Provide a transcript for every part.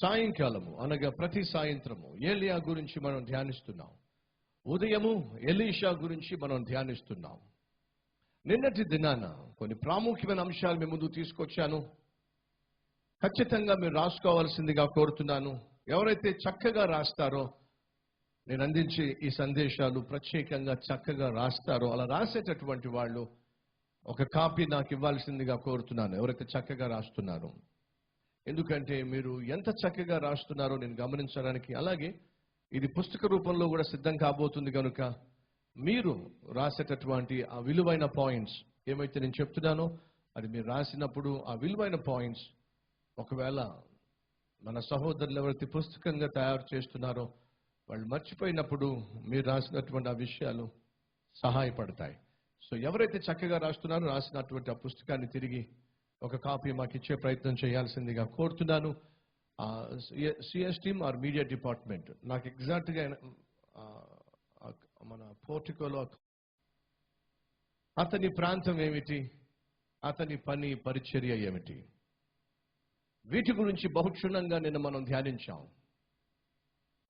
సాయంకాలము అనగా ప్రతి సాయంత్రము ఏలియా గురించి మనం ధ్యానిస్తున్నాం. ఉదయము ఎలీషా గురించి మనం ధ్యానిస్తున్నాం. నిన్నటి దినాన కొన్ని ప్రాముఖ్యమైన అంశాలు మీ ముందు తీసుకొచ్చాను. ఖచ్చితంగా మీరు రాసుకోవాల్సిందిగా కోరుతున్నాను. ఎవరైతే చక్కగా రాస్తారో నేను అందించే ఈ సందేశాలు ప్రత్యేకంగా చక్కగా రాస్తారో అలా రాసేటటువంటి వాళ్ళు ఒక కాపీ నాకు ఇవ్వాల్సిందిగా కోరుతున్నాను. ఎవరైతే చక్కగా రాస్తున్నారో ఎందుకంటే మీరు ఎంత చక్కగా రాస్తున్నారో నేను గమనించడానికి. అలాగే ఇది పుస్తక రూపంలో కూడా సిద్ధం కాబోతుంది కనుక మీరు రాసేటటువంటి ఆ విలువైన పాయింట్స్ ఏమైతే నేను చెప్తున్నానో అది మీరు రాసినప్పుడు ఆ విలువైన పాయింట్స్ ఒకవేళ మన సహోదరులు ఎవరైతే పుస్తకంగా తయారు చేస్తున్నారో వాళ్ళు మర్చిపోయినప్పుడు మీరు రాసినటువంటి ఆ విషయాలు సహాయపడతాయి. సో ఎవరైతే చక్కగా రాస్తున్నారో రాసినటువంటి ఆ పుస్తకాన్ని తిరిగి ఒక కాపీ మాకు ఇచ్చే ప్రయత్నం చేయాల్సిందిగా కోరుతున్నాను. CS team R media department నాకు ఎగ్జాక్ట్గా మన పోర్టికోలో అతని ప్రాంతం ఏమిటి? అతని పని పరిచర్య ఏమిటి? వీటి గురించి బహుక్షుణ్ణంగా నిన్న మనం ధ్యానించాం.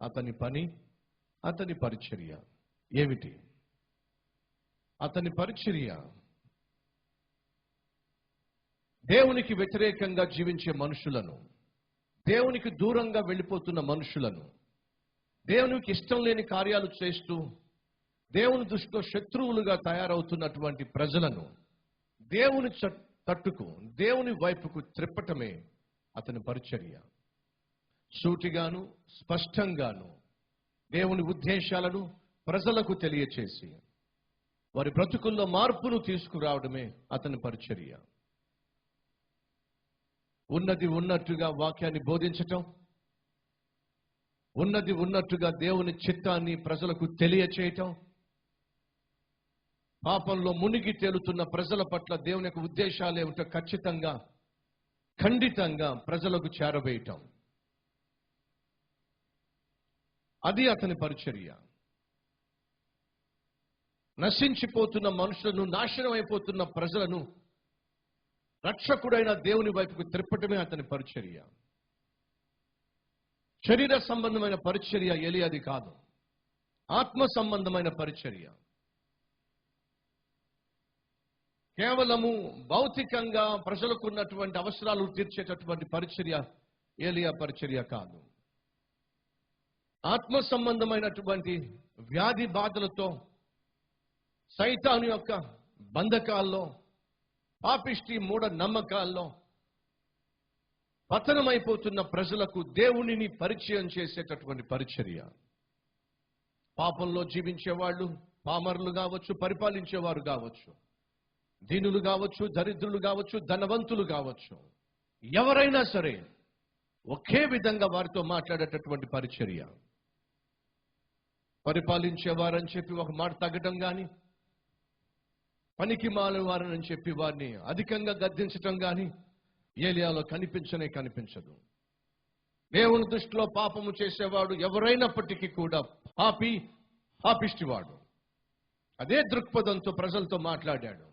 అతని పని అతని పరిచర్య ఏమిటి? అతని పరిచర్య దేవునికి వ్యతిరేకంగా జీవించే మనుషులను దేవునికి దూరంగా వెళ్ళిపోతున్న మనుషులను దేవునికి ఇష్టం లేని కార్యాలు చేస్తూ దేవుని దృష్టిలో శత్రువులుగా తయారవుతున్నటువంటి ప్రజలను దేవుని తట్టుకు దేవుని వైపుకు త్రిప్పటమే అతని పరిచర్య. సూటిగాను స్పష్టంగాను దేవుని ఉద్దేశాలను ప్రజలకు తెలియచేసి వారి బ్రతుకుల్లో మార్పును తీసుకురావడమే అతని పరిచర్య. ఉన్నది ఉన్నట్టుగా వాక్యాన్ని బోధించటం ఉన్నది ఉన్నట్టుగా దేవుని చిత్తాన్ని ప్రజలకు తెలియచేయటం పాపంలో మునిగి తేలుతున్న ప్రజల పట్ల దేవుని యొక్క ఉద్దేశాలు ఏమిటో ఖచ్చితంగా ఖండితంగా ప్రజలకు చేరవేయటం. అది అతని పరిచర్య. నశించిపోతున్న మనుషులను నాశనం అయిపోతున్న ప్రజలను రక్షకుడైన దేవుని వైపుకు త్రిప్పటమే అతని పరిచర్య. శరీర సంబంధమైన పరిచర్య ఎలియాది కాదు. ఆత్మ సంబంధమైన పరిచర్య. కేవలము భౌతికంగా ప్రజలకు ఉన్నటువంటి అవసరాలు తీర్చేటటువంటి పరిచర్య ఏలియా పరిచర్య కాదు. ఆత్మ సంబంధమైనటువంటి వ్యాధి బాధలతో సైతాను యొక్క బంధకాల్లో పాపిష్టి మూఢ నమ్మకాల్లో పతనమైపోతున్న ప్రజలకు దేవునిని పరిచయం చేసేటటువంటి పరిచర్య. పాపంలో జీవించేవాళ్ళు పామరులు కావచ్చు పరిపాలించేవారు కావచ్చు దీనులు కావచ్చు దరిద్రులు కావచ్చు ధనవంతులు కావచ్చు ఎవరైనా సరే ఒకే విధంగా వారితో మాట్లాడేటటువంటి పరిచర్య. పరిపాలించేవారని చెప్పి ఒక మాట తగ్గడం కానీ పనికి మాలవారని చెప్పి వారిని అధికంగా గద్దించటం కానీ ఏలియాలో కనిపించనే కనిపించదు. దేవుని దృష్టిలో పాపము చేసేవాడు ఎవరైనప్పటికీ కూడా పాపి పాపిష్టివాడు. అదే దృక్పథంతో ప్రజలతో మాట్లాడాడు.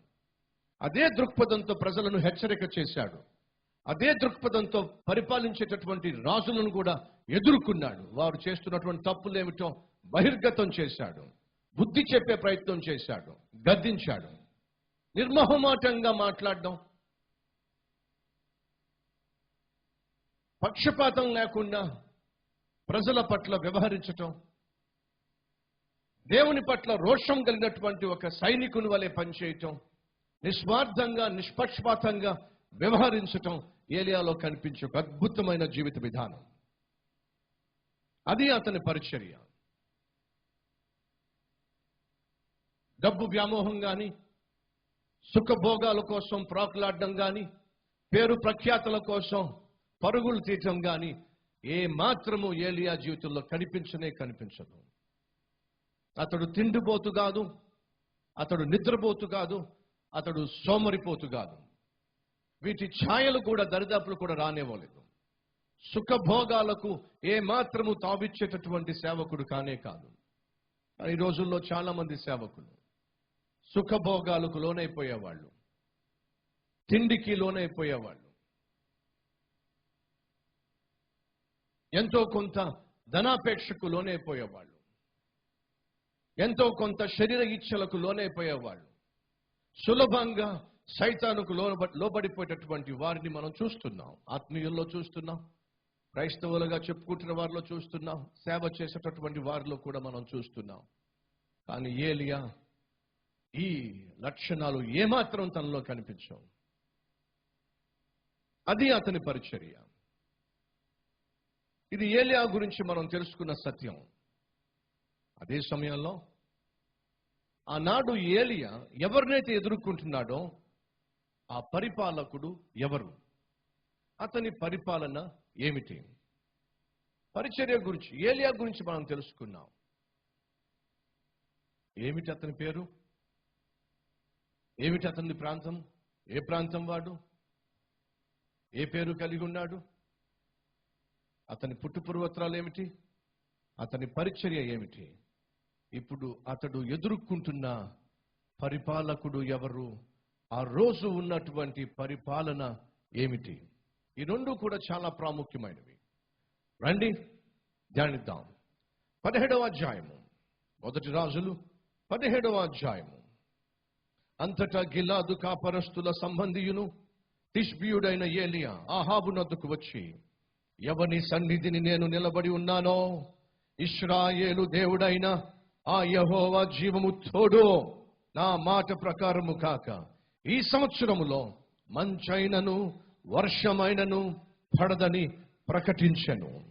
అదే దృక్పథంతో ప్రజలను హెచ్చరిక చేశాడు. అదే దృక్పథంతో పరిపాలించేటటువంటి రాజులను కూడా ఎదుర్కొన్నాడు. వారు చేస్తున్నటువంటి తప్పులేమిటో బహిర్గతం చేశాడు. బుద్ధి చెప్పే ప్రయత్నం చేశాడు. గద్దించాడు. నిర్మోహమాటంగా మాట్లాడడం. పక్షపాతం లేకుండా ప్రజల పట్ల వ్యవహరించటం. దేవుని పట్ల రోషం కలిగినటువంటి ఒక సైనికుని వలె పనిచేయటం. నిస్వార్థంగా నిష్పక్షపాతంగా వ్యవహరించటం ఏలియాలో కనిపించే ఒక అద్భుతమైన జీవిత విధానం. అది అతని పరిచర్య. డబ్బు వ్యామోహం కానీ సుఖభోగాల కోసం ప్రాకులాడడం కానీ పేరు ప్రఖ్యాతల కోసం పరుగులు తీయటం కానీ ఏ మాత్రము ఏలియా జీవితంలో కనిపించనే కనిపించదు. అతడు తిండిపోతు కాదు అతడు నిద్రపోతు కాదు అతడు సోమరిపోతు కాదు. వీటి ఛాయలు కూడా దరిదాపులు కూడా రానివ్వలేదు. సుఖభోగాలకు ఏ మాత్రము తావిచ్చేటటువంటి సేవకుడు కానే కాదు. ఈ రోజుల్లో చాలా మంది సేవకులు సుఖభోగాలకు లోనైపోయేవాళ్ళు. తిండికి లోనైపోయేవాళ్ళు. ఎంతో కొంత ధనాపేక్షకు లోనైపోయేవాళ్ళు. ఎంతో కొంత శరీర ఇచ్చలకు లోనైపోయేవాళ్ళు. సులభంగా సైతానుకు లోబడిపోయేటటువంటి వారిని మనం చూస్తున్నాం. ఆత్మీయుల్లో చూస్తున్నాం. క్రైస్తవులుగా చెప్పుకుంటున్న వారిలో చూస్తున్నాం. సేవ చేసేటటువంటి వారిలో కూడా మనం చూస్తున్నాం. కానీ ఏలియా ఈ లక్షణాలు ఏమాత్రం తనలో కనిపించవు. అది అతని పరిచర్య. ఇది ఏలియా గురించి మనం తెలుసుకున్న సత్యం. అదే సమయంలో ఆనాడు ఏలియా ఎవరినైతే ఎదుర్కొంటున్నాడో ఆ పరిపాలకుడు ఎవరు? అతని పరిపాలన ఏమిటి? పరిచర్య గురించి ఏలియా గురించి మనం తెలుసుకున్నాం. ఏమిటి అతని పేరు? ఏమిటి అతని ప్రాంతం? ఏ ప్రాంతం వాడు? ఏ పేరు కలిగి ఉన్నాడు? అతని పుట్టుపూర్వత్రాలు ఏమిటి? అతని పరిచర్య ఏమిటి? ఇప్పుడు అతడు ఎదుర్కొంటున్న పరిపాలకుడు ఎవరు? ఆ రోజు ఉన్నటువంటి పరిపాలన ఏమిటి? ఈ రెండు కూడా చాలా ప్రాముఖ్యమైనవి. రండి ధ్యానిద్దాం. పదిహేడవ అధ్యాయము. మొదటి రాజులు పదిహేడవ అధ్యాయము. అంతటా గిలాదు కాపరస్తుల సంబంధియును తిష్బియుడైన ఏలియా ఆహాబునద్దుకు వచ్చి ఎవని సన్నిధిని నేను నిలబడి ఉన్నానో ఇష్రాయేలు దేవుడైన ఆ యహోవా జీవము తోడు నా మాట ప్రకారము కాక ఈ సంవత్సరములో మంచైనను వర్షమైనను పడదని ప్రకటించెను.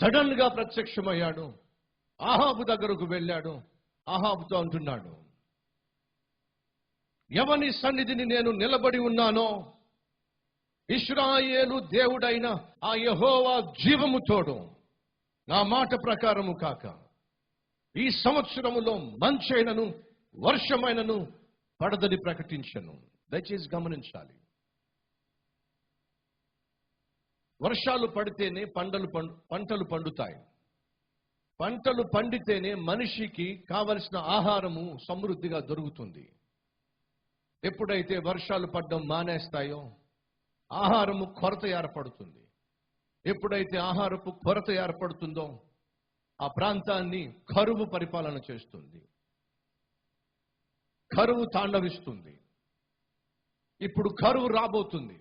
సడన్గా ప్రత్యక్షమయ్యాడు. ఆహాబు దగ్గరకు వెళ్ళాడు. ఆహాబుతో అంటున్నాడు ఎవని సన్నిధిని నేను నిలబడి ఉన్నానో ఇష్రాయేలు దేవుడైన ఆ యహోవా జీవము తోడు నా మాట ప్రకారము కాక ఈ సంవత్సరములో మంచైనను వర్షమైనను పడదని ప్రకటించను. దయచేసి గమనించాలి. వర్షాలు పడితేనే పంటలు పండు పంటలు పండుతాయి. పంటలు పండితేనే మనిషికి కావలసిన ఆహారము సమృద్ధిగా దొరుకుతుంది. ఎప్పుడైతే వర్షాలు పడడం మానేస్తాయో ఆహారము కొరత ఏర్పడుతుంది. ఎప్పుడైతే ఆహారపు కొరత ఏర్పడుతుందో ఆ ప్రాంతాన్ని కరువు పరిపాలన చేస్తుంది. కరువు తాండవిస్తుంది. ఇప్పుడు కరువు రాబోతుంది.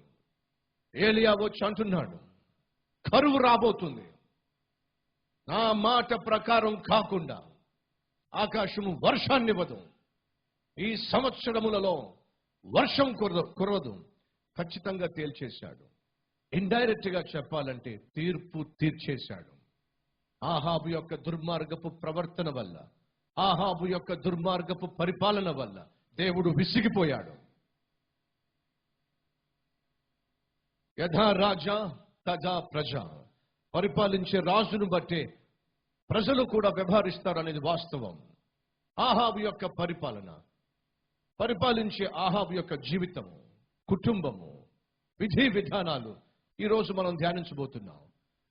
ఏలియా వచ్చి అంటున్నాడు కరువు రాబోతుంది. నా మాట ప్రకారం కాకుండా ఆకాశము వర్షాన్నివ్వదు ఈ సంవత్సరములలో వర్షం కురదు కురవదు. ఖచ్చితంగా తేల్చేశాడు. ఇండైరెక్ట్గా చెప్పాలంటే తీర్పు తీర్చేశాడు. ఆహాబు యొక్క దుర్మార్గపు ప్రవర్తన వల్ల ఆహాబు యొక్క దుర్మార్గపు పరిపాలన వల్ల దేవుడు విసిగిపోయాడు. యథా రాజా తథా ప్రజ పరిపాలించే రాజును బట్టే ప్రజలు కూడా వ్యవహరిస్తారు అనేది వాస్తవం. ఆహాబు యొక్క పరిపాలన పరిపాలించే ఆహాబు యొక్క జీవితము కుటుంబము విధి విధానాలు ఈరోజు మనం ధ్యానించబోతున్నాం.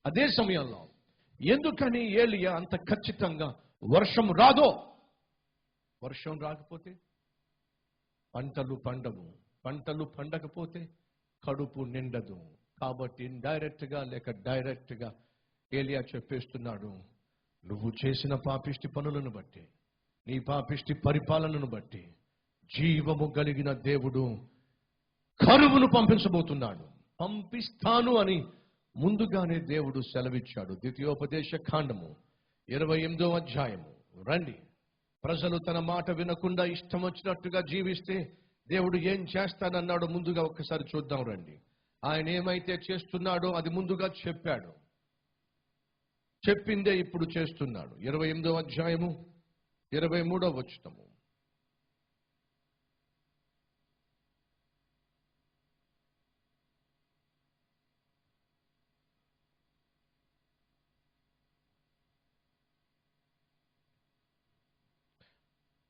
అదే సమయంలో ఎందుకని ఏలియా అంత ఖచ్చితంగా వర్షం రాదో? వర్షం రాకపోతే? పంటలు పండవు. పంటలు పండకపోతే కడుపు నిండదు. కాబట్టి ఇండైరెక్ట్గా లేక డైరెక్ట్గా ఏలియా చెప్పేస్తున్నాడు నువ్వు చేసిన పాపిష్టి పనులను బట్టి నీ పాపిష్టి పరిపాలనను బట్టి జీవము కలిగిన దేవుడు కరువును పంపించబోతున్నాడు. పంపిస్తాను అని ముందుగానే దేవుడు సెలవిచ్చాడు. ద్వితీయోపదేశ ఖాండము ఇరవై ఎనిమిదో అధ్యాయము. రండి. ప్రజలు తన మాట వినకుండా ఇష్టం వచ్చినట్టుగా జీవిస్తే దేవుడు ఏం చేస్తానన్నాడో ముందుగా ఒక్కసారి చూద్దాం రండి. ఆయన ఏమైతే చేస్తున్నాడో అది ముందుగా చెప్పాడు. చెప్పిందే ఇప్పుడు చేస్తున్నాడు. ఇరవై ఎనిమిదో అధ్యాయము ఇరవై మూడో వచ్చినము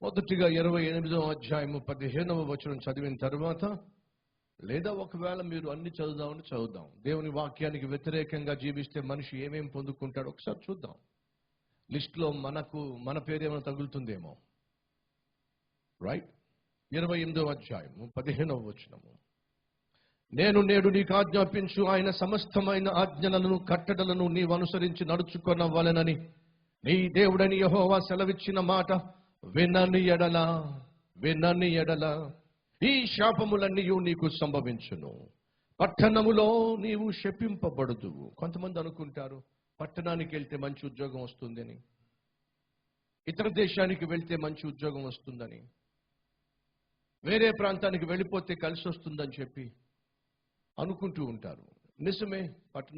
మొదటిగా ఇరవై ఎనిమిదో అధ్యాయము పదిహేనవ వచనం చదివిన తర్వాత లేదా ఒకవేళ మీరు అన్ని చదువుదామని చదువుదాం. దేవుని వాక్యానికి వ్యతిరేకంగా జీవిస్తే మనిషి ఏమేం పొందుకుంటాడో ఒకసారి చూద్దాం. లిస్ట్లో మనకు మన పేరేమైనా తగులుతుందేమో? రైట్ ఇరవై ఎనిమిదో అధ్యాయము పదిహేనవ వచనము. నేను నేడు నీకు ఆజ్ఞాపించు ఆయన సమస్తమైన ఆజ్ఞలను కట్టడలను నీవు అనుసరించి నడుచుకొనవలెనని. నీ దేవుడని యహోవా సెలవిచ్చిన మాట వినని ఎడల వినని ఎడల. ఈ శాపములన్నీ నీకు సంభవించును. పట్టణములో నీవు శపింపబడదు కొంతమంది అనుకుంటారు పట్టణానికి వెళ్తే మంచి ఉద్యోగం వస్తుందని ఇతర దేశానికి వెళ్తే మంచి ఉద్యోగం వస్తుందని వేరే ప్రాంతానికి వెళ్ళిపోతే కలిసి వస్తుందని చెప్పి అనుకుంటూ ఉంటారు. నిజమే పట్టణ